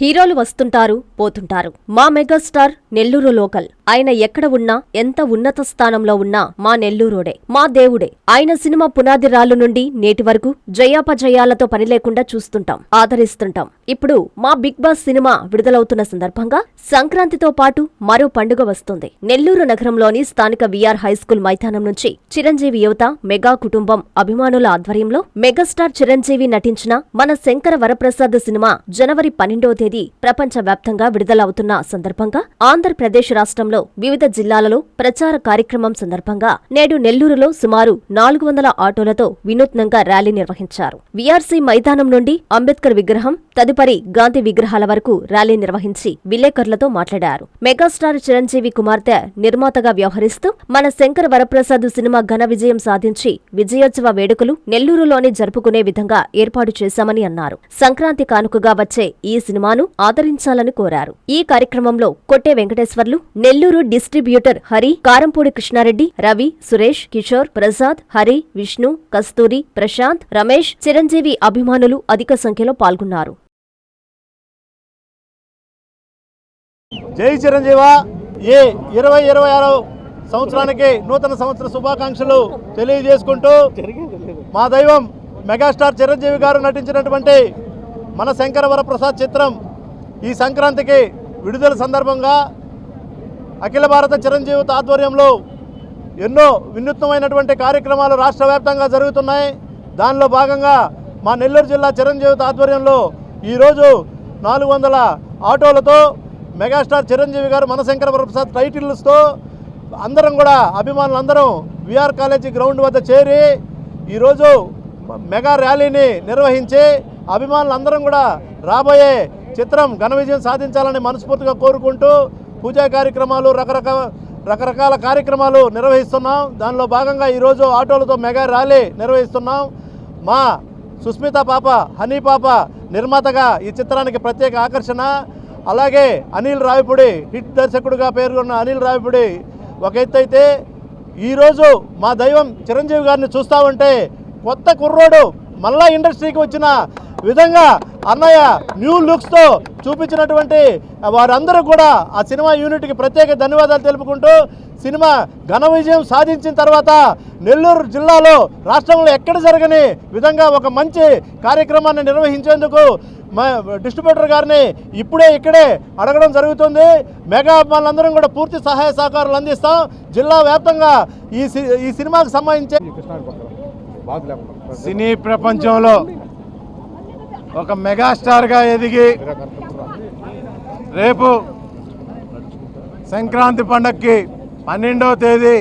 హీరోలు వస్తుంటారు పోతుంటారు. మా మెగాస్టార్ నెల్లూరు లోకల్. ఆయన ఎక్కడ ఉన్నా ఎంత ఉన్నత స్థానంలో ఉన్నా మా నెల్లూరోడే మా దేవుడే. ఆయన సినిమా పునాది రాళ్ళు నుండి నేటి వరకు జయాపజయాలతో పని లేకుండా చూస్తుంటాం ఆదరిస్తుంటాం. ఇప్పుడు మా బిగ్ బాస్ సినిమా విడుదలవుతున్న సందర్భంగా సంక్రాంతితో పాటు మరో పండుగ వస్తుంది. నెల్లూరు నగరంలోని స్థానిక విఆర్ హైస్కూల్ మైదానం నుంచి చిరంజీవి యువత మెగా కుటుంబం అభిమానుల ఆధ్వర్యంలో మెగాస్టార్ చిరంజీవి నటించిన మన శంకర వరప్రసాద్ సినిమా జనవరి పన్నెండవ తేదీ ప్రపంచ వ్యాప్తంగా విడుదలవుతున్న సందర్భంగా ఆంధ్రప్రదేశ్ రాష్ట్రంలో వివిధ జిల్లాలలో ప్రచార కార్యక్రమం సందర్భంగా నేడు నెల్లూరులో సుమారు నాలుగు వందల ఆటోలతో వినూత్నంగా ర్యాలీ నిర్వహించారు. వీఆర్సీ మైదానం నుండి అంబేద్కర్ విగ్రహం తదుపరి గాంధీ విగ్రహాల వరకు ర్యాలీ నిర్వహించి విలేకరులతో మాట్లాడారు. మెగాస్టార్ చిరంజీవి కుమార్తె నిర్మాతగా వ్యవహరిస్తూ మన శంకర వరప్రసాద్ సినిమా ఘన విజయం సాధించి విజయోత్సవ వేడుకలు నెల్లూరులోనే జరుపుకునే విధంగా ఏర్పాటు చేశామని అన్నారు. సంక్రాంతి కానుకగా వచ్చే ఈ సినిమాను ఆదరించాలని కోరారు. ఈ కార్యక్రమంలో కొట్టే వెంకటేశ్వర్లు నెల్లూరు డిస్ట్రిబ్యూటర్ హరి కారంపూడి కృష్ణారెడ్డి రవి సురేష్ కిషోర్ ప్రసాద్ హరి విష్ణు కస్తూరి ప్రశాంత్ రమేష్ చిరంజీవి అభిమానులు అధిక సంఖ్యలో పాల్గొన్నారు. జై చిరంజీవ. ఏ ఇరవై ఇరవై ఆరో సంవత్సరానికి నూతన సంవత్సర శుభాకాంక్షలు తెలియజేసుకుంటూ మా దైవం మెగాస్టార్ చిరంజీవి గారు నటించినటువంటి మన శంకరవర ప్రసాద్ చిత్రం ఈ సంక్రాంతికి విడుదల సందర్భంగా అఖిల భారత చిరంజీవి ఆధ్వర్యంలో ఎన్నో వినూత్నమైనటువంటి కార్యక్రమాలు రాష్ట్ర వ్యాప్తంగా జరుగుతున్నాయి. దానిలో భాగంగా మా నెల్లూరు జిల్లా చిరంజీవి ఆధ్వర్యంలో ఈరోజు నాలుగు వందల ఆటోలతో మెగాస్టార్ చిరంజీవి గారు మనశంకర ప్రసాద్ టైటిల్స్తో అందరం కూడా అభిమానులందరం విఆర్ కాలేజీ గ్రౌండ్ వద్ద చేరి ఈరోజు మెగా ర్యాలీని నిర్వహించి అభిమానులందరం కూడా రాబోయే చిత్రం ఘన విజయం సాధించాలని మనస్ఫూర్తిగా కోరుకుంటూ పూజా కార్యక్రమాలు రకరకాల రకరకాల కార్యక్రమాలు నిర్వహిస్తున్నాం. దానిలో భాగంగా ఈరోజు ఆటోలతో మెగా ర్యాలీ నిర్వహిస్తున్నాం. మా సుస్మిత పాప హనీ పాప నిర్మాతగా ఈ చిత్రానికి ప్రత్యేక ఆకర్షణ. అలాగే అనిల్ రావిపూడి హిట్ దర్శకుడిగా పేర్కొన్న అనిల్ రావిపూడి ఒక ఎత్తైతే ఈరోజు మా దైవం చిరంజీవి గారిని చూస్తామంటే కొత్త కుర్రోడు మళ్ళా ఇండస్ట్రీకి వచ్చిన విధంగా అన్నయ్య న్యూ లుక్స్తో చూపించినటువంటి వారందరూ కూడా ఆ సినిమా యూనిట్కి ప్రత్యేక ధన్యవాదాలు తెలుపుకుంటూ సినిమా ఘన విజయం సాధించిన తర్వాత నెల్లూరు జిల్లాలో రాష్ట్రంలో ఎక్కడ జరగని విధంగా ఒక మంచి కార్యక్రమాన్ని నిర్వహించేందుకు మా డిస్ట్రిబ్యూటర్ గారిని ఇప్పుడే ఇక్కడే అడగడం జరుగుతుంది. మెగా అభిమానులందరం కూడా పూర్తి సహాయ సహకారాలు అందిస్తాం. జిల్లా వ్యాప్తంగా ఈ సి- ఈ సినిమాకు సంబంధించి సినీ ప్రపంచంలో ఒక మెగాస్టార్గా ఎదిగి రేపు సంక్రాంతి పండగకి పన్నెండవ తేదీ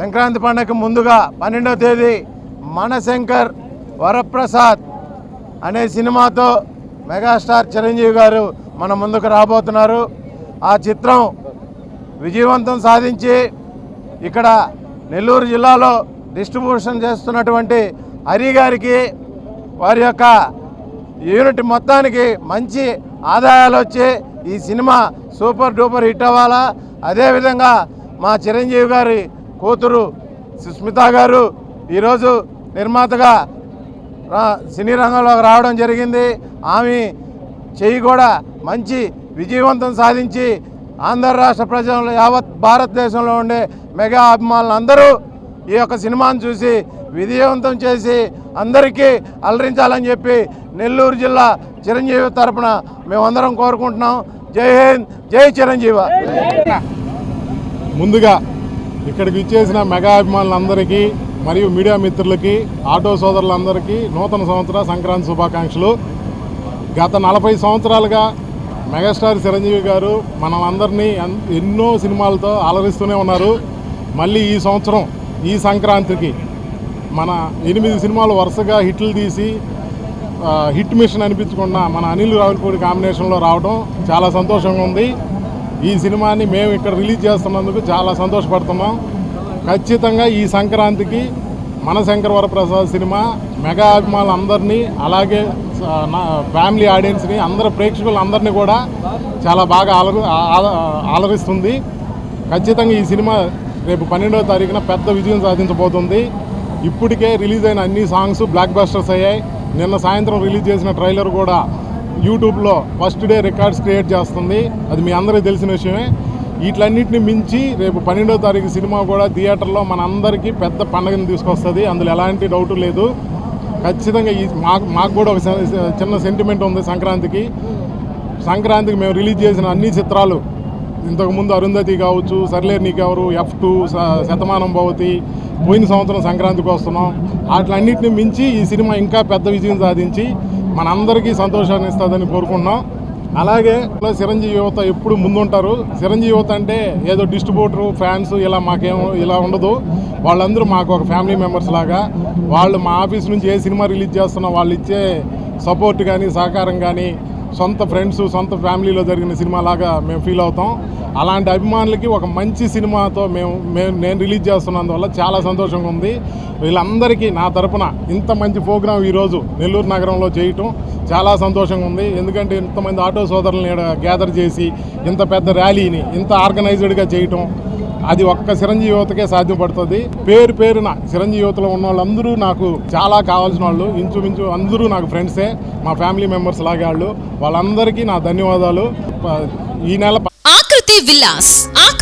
సంక్రాంతి పండగకి ముందుగా పన్నెండవ తేదీ మనశంకర్ వరప్రసాద్ అనే సినిమాతో మెగాస్టార్ చిరంజీవి గారు మన ముందుకు రాబోతున్నారు. ఆ చిత్రం విజయవంతం సాధించి ఇక్కడ నెల్లూరు జిల్లాలో డిస్ట్రిబ్యూషన్ చేస్తున్నటువంటి హరి గారికి వారి యొక్క యూనిట్ మొత్తానికి మంచి ఆదాయాలు వచ్చి ఈ సినిమా సూపర్ డూపర్ హిట్ అవ్వాలా? అదేవిధంగా మా చిరంజీవి గారి కూతురు సుస్మిత గారు ఈరోజు నిర్మాతగా సినీ రంగంలోకి రావడం జరిగింది. ఆమె చెయ్యి కూడా మంచి విజయవంతం సాధించి ఆంధ్ర రాష్ట్ర ప్రజలు యావత్ భారతదేశంలో ఉండే మెగా అభిమానులు అందరూ ఈ యొక్క సినిమాను చూసి విజయవంతం చేసి అందరికీ అలరించాలని చెప్పి నెల్లూరు జిల్లా చిరంజీవి తరపున మేమందరం కోరుకుంటున్నాం. జై హింద్ జై చిరంజీవ. ముందుగా ఇక్కడికి ఇచ్చేసిన మెగా అభిమానులందరికీ మరియు మీడియా మిత్రులకి ఆటో సోదరులందరికీ నూతన సంవత్సర సంక్రాంతి శుభాకాంక్షలు. గత నలభై సంవత్సరాలుగా మెగాస్టార్ చిరంజీవి గారు మనమందరినీ ఎన్- ఎన్నో సినిమాలతో అలరిస్తూనే ఉన్నారు. మళ్ళీ ఈ సంవత్సరం ఈ సంక్రాంతికి మన ఎనిమిది సినిమాలు వరుసగా హిట్లు తీసి హిట్ మిషన్ అనిపించకుండా మన అనిల్ రావులపూడి కాంబినేషన్లో రావడం చాలా సంతోషంగా ఉంది. ఈ సినిమాని మేము ఇక్కడ రిలీజ్ చేస్తున్నందుకు చాలా సంతోషపడుతున్నాం. ఖచ్చితంగా ఈ సంక్రాంతికి మన శంకర వరప్రసాద్ సినిమా మెగా అభిమానులు అందరినీ అలాగే నా ఫ్యామిలీ ఆడియన్స్ని అందరు ప్రేక్షకులందరినీ కూడా చాలా బాగా ఆలరు ఆలరిస్తుంది ఖచ్చితంగా ఈ సినిమా రేపు పన్నెండవ తారీఖున పెద్ద విజయం సాధించబోతుంది. ఇప్పటికే రిలీజ్ అయిన అన్ని సాంగ్స్ బ్లాక్ బస్టర్స్ అయ్యాయి. నిన్న సాయంత్రం రిలీజ్ చేసిన ట్రైలర్ కూడా యూట్యూబ్లో ఫస్ట్ డే రికార్డ్స్ క్రియేట్ చేస్తుంది. అది మీ అందరికీ తెలిసిన విషయమే. వీటిలన్నింటిని మించి రేపు పన్నెండో తారీఖు సినిమా కూడా థియేటర్లో మన అందరికీ పెద్ద పండుగను తీసుకొస్తుంది. అందులో ఎలాంటి డౌట్ లేదు. ఖచ్చితంగా ఈ మాకు మాకు కూడా ఒక చిన్న సెంటిమెంట్ ఉంది సంక్రాంతికి. సంక్రాంతికి మేము రిలీజ్ చేసిన అన్ని చిత్రాలు ఇంతకుముందు అరుంధతి కావచ్చు సర్లేరు నీకెవరు ఎఫ్ టూ శతమానం భవతి పోయిన సంవత్సరం సంక్రాంతికి వస్తున్నాం. వాటిలన్నింటిని మించి ఈ సినిమా ఇంకా పెద్ద విజయం సాధించి మనందరికీ సంతోషాన్ని ఇస్తుందని కోరుకుంటున్నాం. అలాగే చిరంజీవి యువత ఎప్పుడు ముందుంటారు. చిరంజీవి యువత అంటే ఏదో డిస్ట్రిబ్యూటరు ఫ్యాన్స్ ఇలా మాకేమో ఇలా ఉండదు. వాళ్ళందరూ మాకు ఒక ఫ్యామిలీ మెంబర్స్ లాగా. వాళ్ళు మా ఆఫీస్ నుంచి ఏ సినిమా రిలీజ్ చేస్తున్నా వాళ్ళు ఇచ్చే సపోర్ట్ కానీ సహకారం కానీ సొంత ఫ్రెండ్స్ సొంత ఫ్యామిలీలో జరిగిన సినిమా లాగా మేము ఫీల్ అవుతాం. అలాంటి అభిమానులకి ఒక మంచి సినిమాతో మేము మేము నేను రిలీజ్ చేస్తున్నందువల్ల చాలా సంతోషంగా ఉంది. వీళ్ళందరికీ నా తరపున ఇంత మంచి ప్రోగ్రాం ఈరోజు నెల్లూరు నగరంలో చేయటం చాలా సంతోషంగా ఉంది. ఎందుకంటే ఇంతమంది ఆటో సోదరులను గ్యాదర్ చేసి ఇంత పెద్ద ర్యాలీని ఇంత ఆర్గనైజ్డ్గా చేయటం అది ఒక్క చిరంజీవి యువతకే సాధ్యపడుతుంది. పేరు పేరున చిరంజీవి యువతలో ఉన్న వాళ్ళందరూ నాకు చాలా కావాల్సిన వాళ్ళు. ఇంచుమించు అందరూ నాకు ఫ్రెండ్సే. మా ఫ్యామిలీ మెంబర్స్ లాగే వాళ్ళు. వాళ్ళందరికీ నా ధన్యవాదాలు. ఈ నెల ఆకృతి విల్లాస్.